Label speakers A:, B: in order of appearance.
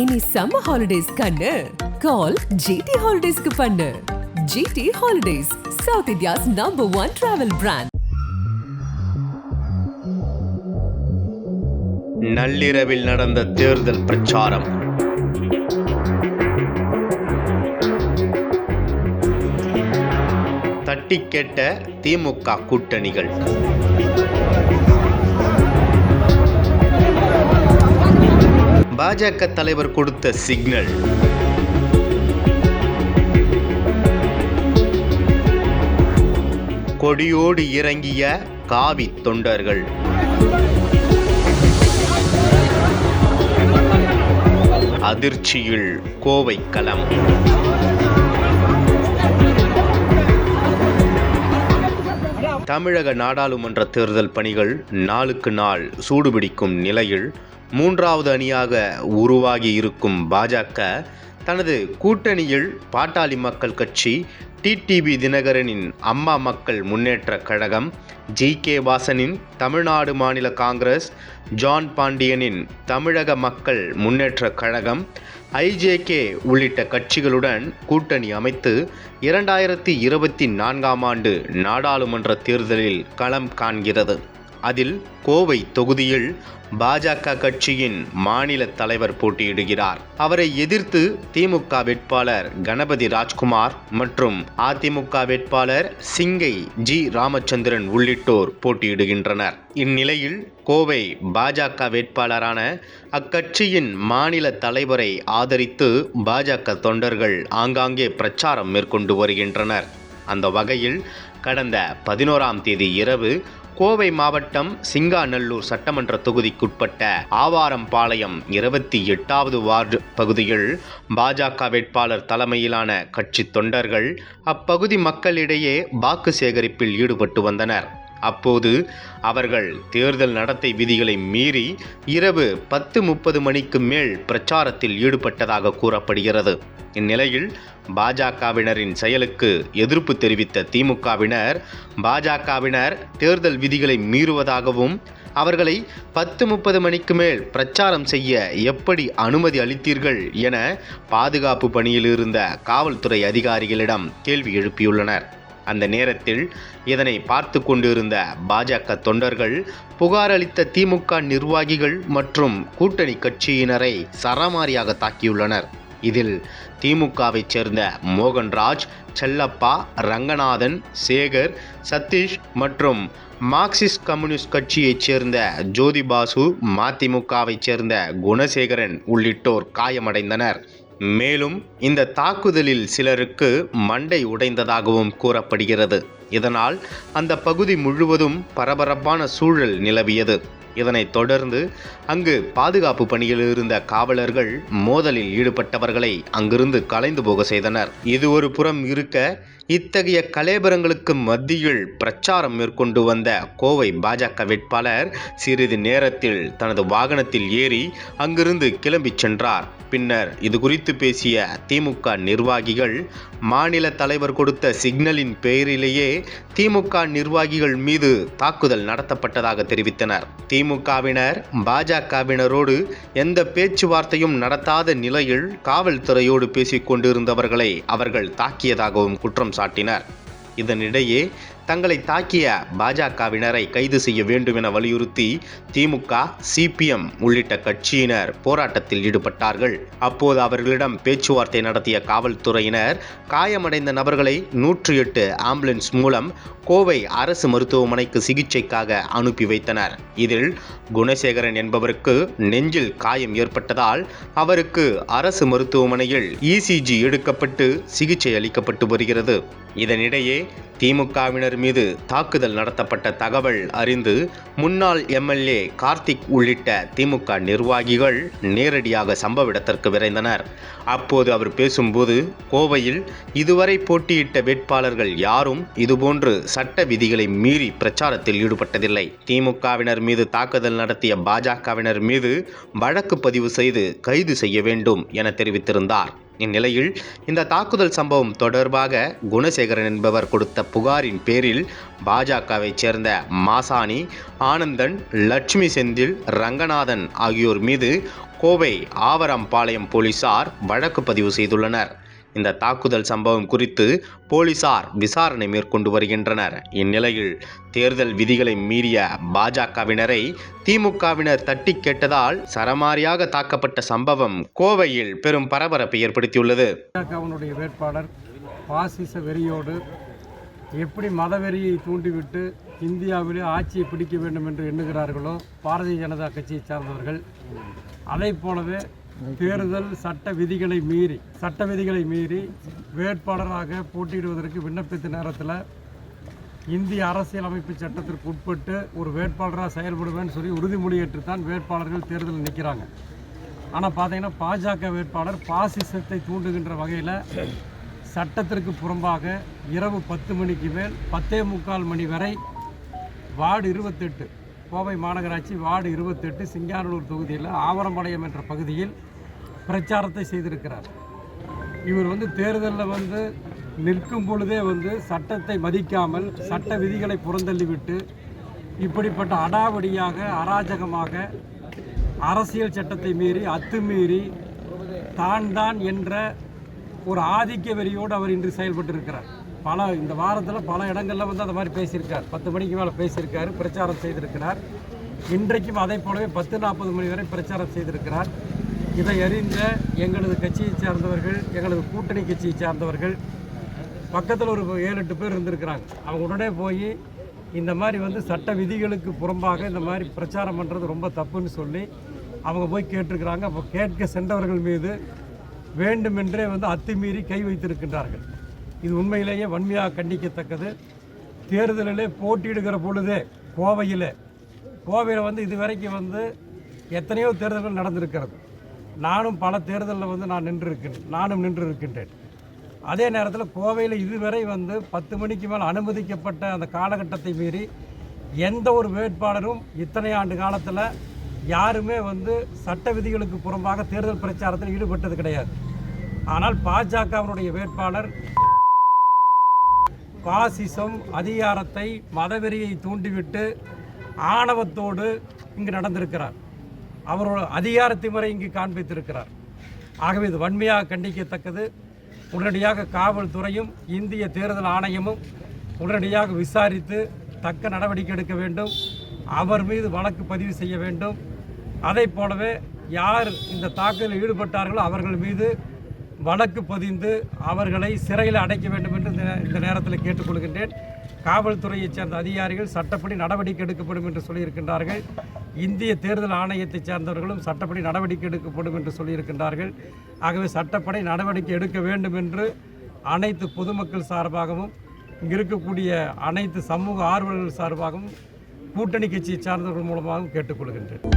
A: இனி summer holidays கண்ணு. கால் GT ஹாலிடேஸ்க்கு பண்ணு. GT holidays south India's number one travel brand
B: நள்ளிரவில் நடந்த தேர்தல் பிரச்சாரம். தட்டி கேட்ட திமுக கூட்டணிகள். பாஜக தலைவர் கொடுத்த சிக்னல். கொடியோடு இறங்கிய காவி தொண்டர்கள். அதிர்ச்சியில் கோவை களம் தமிழக நாடாளுமன்ற தேர்தல் பணிகள் நாளுக்கு நாள் சூடுபிடிக்கும் நிலையில் மூன்றாவது அணியாக உருவாகி இருக்கும் பாஜக தனது கூட்டணியில் பாட்டாளி மக்கள் கட்சி டிடிவி தினகரனின் அம்மா மக்கள் முன்னேற்ற கழகம் ஜி கே வாசனின் தமிழ்நாடு மாநில காங்கிரஸ் ஜான் பாண்டியனின் தமிழக மக்கள் முன்னேற்ற கழகம் ஐஜேகே உள்ளிட்ட கட்சிகளுடன் கூட்டணி அமைத்து இரண்டாயிரத்தி இருபத்தி நான்காம் ஆண்டு நாடாளுமன்ற தேர்தலில் களம் காண்கிறது. அதில் கோவை தொகுதியில் பாஜக கட்சியின் மாநில தலைவர் போட்டியிடுகிறார். அவரை எதிர்த்து திமுக வேட்பாளர் கணபதி ராஜ்குமார் மற்றும் அதிமுக வேட்பாளர் சிங்கை ஜி ராமச்சந்திரன் உள்ளிட்டோர் போட்டியிடுகின்றனர். இந்நிலையில் கோவை பாஜக வேட்பாளரான அக்கட்சியின் மாநில தலைவரை ஆதரித்து பாஜக தொண்டர்கள் ஆங்காங்கே பிரச்சாரம் மேற்கொண்டு வருகின்றனர். அந்த வகையில் கடந்த பதினோராம் தேதி இரவு கோவை மாவட்டம் சிங்காநல்லூர் சட்டமன்ற தொகுதிக்குட்பட்ட ஆவாரம்பாளையம் இருபத்தி எட்டாவது வார்டு பகுதியில் பாஜக வேட்பாளர் தலைமையிலான கட்சி தொண்டர்கள் அப்பகுதி மக்களிடையே வாக்கு சேகரிப்பில் ஈடுபட்டு வந்தனர். அப்போது அவர்கள் தேர்தல் நடத்தை விதிகளை மீறி இரவு பத்து முப்பது மணிக்கு மேல் பிரச்சாரத்தில் ஈடுபட்டதாக கூறப்படுகிறது. இந்நிலையில் பாஜகவினரின் செயலுக்கு எதிர்ப்பு தெரிவித்த திமுகவினர் பாஜகவினர் தேர்தல் விதிகளை மீறுவதாகவும் அவர்களை பத்து முப்பது மணிக்கு மேல் பிரச்சாரம் செய்ய எப்படி அனுமதி அளித்தீர்கள் என பாதுகாப்பு பணியில் இருந்த காவல்துறை அதிகாரிகளிடம் கேள்வி எழுப்பியுள்ளனர். அந்த நேரத்தில் இதனை பார்த்து கொண்டிருந்த பாஜக தொண்டர்கள் புகார் அளித்த திமுக நிர்வாகிகள் மற்றும் கூட்டணி கட்சியினரை சரமாரியாக தாக்கியுள்ளனர். இதில் திமுகவைச் சேர்ந்த மோகன்ராஜ் செல்லப்பா ரங்கநாதன் சேகர் சதீஷ் மற்றும் மார்க்சிஸ்ட் கம்யூனிஸ்ட் கட்சியைச் சேர்ந்த ஜோதிபாசு மதிமுகவைச் சேர்ந்த குணசேகரன் உள்ளிட்டோர் காயமடைந்தனர். மேலும் இந்த தாக்குதலில் சிலருக்கு மண்டை உடைந்ததாகவும் கூறப்படுகிறது. இதனால் அந்த பகுதி முழுவதும் பரபரப்பான சூழல் நிலவியது. இதனைத் தொடர்ந்து அங்கு பாதுகாப்பு பணியில் இருந்த காவலர்கள் மோதலில் ஈடுபட்டவர்களை அங்கிருந்து கலைந்து போக செய்தனர். இது ஒரு புறம் இருக்க இத்தகைய கலேபரங்களுக்கு மத்தியில் பிரச்சாரம் மேற்கொண்டு வந்த கோவை பாஜக வேட்பாளர் சிறிது நேரத்தில் தனது வாகனத்தில் ஏறி அங்கிருந்து கிளம்பிச் சென்றார். பின்னர் இது குறித்து பேசிய திமுக நிர்வாகிகள் மாநில தலைவர் கொடுத்த சிக்னலின் பெயரிலேயே திமுக நிர்வாகிகள் மீது தாக்குதல் நடத்தப்பட்டதாக தெரிவித்தனர். திமுகவினர் பாஜகவினரோடு எந்த பேச்சுவார்த்தையும் நடத்தாத நிலையில் காவல்துறையோடு பேசிக் கொண்டிருந்தவர்களை அவர்கள் தாக்கியதாகவும் குற்றம் சாட்டினர். இதனிடையே தங்களை தாக்கிய பாஜகவினரை கைது செய்ய வேண்டும் என வலியுறுத்தி திமுக சிபிஎம் உள்ளிட்ட கட்சியினர் போராட்டத்தில் ஈடுபட்டார்கள். அப்போது அவர்களிடம் பேச்சுவார்த்தை நடத்திய காவல்துறையினர் காயமடைந்த நபர்களை நூற்றி எட்டு ஆம்புலன்ஸ் மூலம் கோவை அரசு மருத்துவமனைக்கு சிகிச்சைக்காக அனுப்பி வைத்தனர். இதில் குணசேகரன் என்பவருக்கு நெஞ்சில் காயம் ஏற்பட்டதால் அவருக்கு அரசு மருத்துவமனையில் இசிஜி எடுக்கப்பட்டு சிகிச்சை அளிக்கப்பட்டு வருகிறது. இதனிடையே திமுகவினர் மீது தாக்குதல் நடத்தப்பட்ட தகவல் அறிந்து முன்னாள் எம்எல்ஏ கார்த்திக் உள்ளிட்ட திமுக நிர்வாகிகள் நேரடியாக சம்பவ இடத்திற்கு விரைந்தனர். அப்போது அவர் பேசும்போது கோவையில் இதுவரை போட்டியிட்ட வேட்பாளர்கள் யாரும் இதுபோன்று சட்ட விதிகளை மீறி பிரச்சாரத்தில் ஈடுபட்டதில்லை. திமுகவினர் மீது தாக்குதல் நடத்திய பாஜகவினர் மீது வழக்கு பதிவு செய்து கைது செய்ய வேண்டும் என தெரிவித்திருந்தார். இந்நிலையில் இந்த தாக்குதல் சம்பவம் தொடர்பாக குணசேகரன் என்பவர் கொடுத்த புகாரின் பேரில் பாஜகவைச் சேர்ந்த மாசாணி ஆனந்தன் லட்சுமி செந்தில் ரங்கநாதன் ஆகியோர் மீது கோவை ஆவரம்பாளையம் போலீசார் வழக்கு பதிவு செய்துள்ளனர். இந்த தாக்குதல் சம்பவம் குறித்து போலீசார் விசாரணை மேற்கொண்டு வருகின்றனர். இந்நிலையில் தேர்தல் விதிகளை மீறிய பாஜகவினரை திமுகவினர் தட்டி கேட்டதால் சரமாரியாக தாக்கப்பட்ட சம்பவம் கோவையில் பெரும் பரபரப்பை ஏற்படுத்தியுள்ளது.
C: பாஜகவினுடைய வேட்பாளர் பாசிச வெறியோடு எப்படி மதவெறியை தூண்டிவிட்டு இந்தியாவிலே ஆட்சியை பிடிக்க வேண்டும் என்று எண்ணுகிறார்களோ பாரதிய ஜனதா கட்சியை சார்ந்தவர்கள் அதைப் போலவே தேர்தல் சட்ட விதிகளை மீறி சட்ட விதிகளை மீறி வேட்பாளராக போட்டியிடுவதற்கு விண்ணப்பித்த நேரத்தில் இந்திய அரசியலமைப்பு சட்டத்திற்கு உட்பட்டு ஒரு வேட்பாளராக செயல்படுவேன்னு சொல்லி உறுதிமொழியேற்று தான் வேட்பாளர்கள் தேர்தலில் நிற்கிறாங்க ஆனால் பார்த்தீங்கன்னா பாஜக வேட்பாளர் பாசிசத்தை தூண்டுகின்ற வகையில் சட்டத்திற்கு புறம்பாக இரவு பத்து மணிக்கு மேல் பத்தே முக்கால் மணி வரை வார்டு இருபத்தெட்டு கோவை மாநகராட்சி வார்டு இருபத்தெட்டு சிங்கானூர் தொகுதியில் ஆவரம்பாளையம் என்ற பகுதியில் பிரச்சாரத்தை செய்திருக்கிறார். இவர் வந்து தேர்தலில் வந்து நிற்கும் பொழுதே வந்து சட்டத்தை மதிக்காமல் சட்ட விதிகளை புறந்தள்ளிவிட்டு இப்படிப்பட்ட அடாவடியாக அராஜகமாக அரசியல் சட்டத்தை மீறி அத்துமீறி தான் தான் என்ற ஒரு ஆதிக்க வெறியோடு அவர் இன்று செயல்பட்டிருக்கிறார். பல இந்த வாரத்தில் பல இடங்களில் வந்து அந்த மாதிரி பேசியிருக்கார். பத்து மணிக்கு மேலே பேசியிருக்காரு பிரச்சாரம் செய்திருக்கிறார். இன்றைக்கும் அதை போலவே பத்து நாற்பது மணி வரை பிரச்சாரம் செய்திருக்கிறார். இதை அறிந்த எங்களது கட்சியை சார்ந்தவர்கள் எங்களது கூட்டணி கட்சியை சார்ந்தவர்கள் பக்கத்தில் ஒரு ஏழு எட்டு பேர் இருந்திருக்கிறாங்க. அவங்க உடனே போய் இந்த மாதிரி வந்து சட்ட விதிகளுக்கு புறம்பாக இந்த மாதிரி பிரச்சாரம் பண்ணுறது ரொம்ப தப்புன்னு சொல்லி அவங்க போய் கேட்டிருக்கிறாங்க. அப்போ கேட்க சென்றவர்கள் மீது வேண்டுமென்றே வந்து அத்துமீறி கை வைத்திருக்கின்றார்கள். இது உண்மையிலேயே வன்மையாக கண்டிக்கத்தக்கது. தேர்தலிலே போட்டியிடுகிற பொழுதே கோவையில் கோவையில் வந்து இதுவரைக்கும் வந்து எத்தனையோ தேர்தல்கள் நடந்திருக்கிறது. நானும் பல தேர்தலில் வந்து நான் நின்றிருக்கேன் நானும் நின்று இருக்கின்றேன் அதே நேரத்தில் கோவையில் இதுவரை வந்து பத்து மணிக்கு மேல் அனுமதிக்கப்பட்ட அந்த காலகட்டத்தை மீறி எந்த ஒரு வேட்பாளரும் இத்தனை ஆண்டு காலத்தில் யாருமே வந்து சட்ட விதிகளுக்கு புறம்பாக தேர்தல் பிரச்சாரத்தில் ஈடுபட்டது கிடையாது. ஆனால் பாஜகவினுடைய வேட்பாளர் பாசிசம் அதிகாரத்தை மதவெறியை தூண்டிவிட்டு ஆணவத்தோடு இங்கு நடந்திருக்கிறார். அவரோட அதிகாரத்தை முறை இங்கு காண்பித்திருக்கிறார். ஆகவே இது வன்மையாக கண்டிக்கத்தக்கது. உடனடியாக காவல்துறையும் இந்திய தேர்தல் ஆணையமும் உடனடியாக விசாரித்து தக்க நடவடிக்கை எடுக்க வேண்டும். அவர் மீது வழக்கு பதிவு செய்ய வேண்டும். அதை போலவே யார் இந்த தாக்குதலில் ஈடுபட்டார்களோ அவர்கள் மீது வழக்கு பதிந்து அவர்களை சிறையில் அடைக்க வேண்டும் என்று இந்த- இந்த நேரத்தில் கேட்டுக்கொள்கின்றேன். காவல்துறையைச் சேர்ந்த அதிகாரிகள் சட்டப்படி நடவடிக்கை எடுக்கப்படும் என்று சொல்லியிருக்கின்றார்கள். இந்திய தேர்தல் ஆணையத்தைச் சேர்ந்தவர்களும் சட்டப்படி நடவடிக்கை எடுக்கப்படும் என்று சொல்லியிருக்கின்றார்கள். ஆகவே சட்டப்படி நடவடிக்கை எடுக்க வேண்டும் என்று அனைத்து பொதுமக்கள் சார்பாகவும் இங்கு இருக்கக்கூடிய அனைத்து சமூக ஆர்வலர்கள் சார்பாகவும் கூட்டணி கட்சியை சார்ந்தவர்கள் மூலமாகவும் கேட்டுக்கொள்கின்றேன்.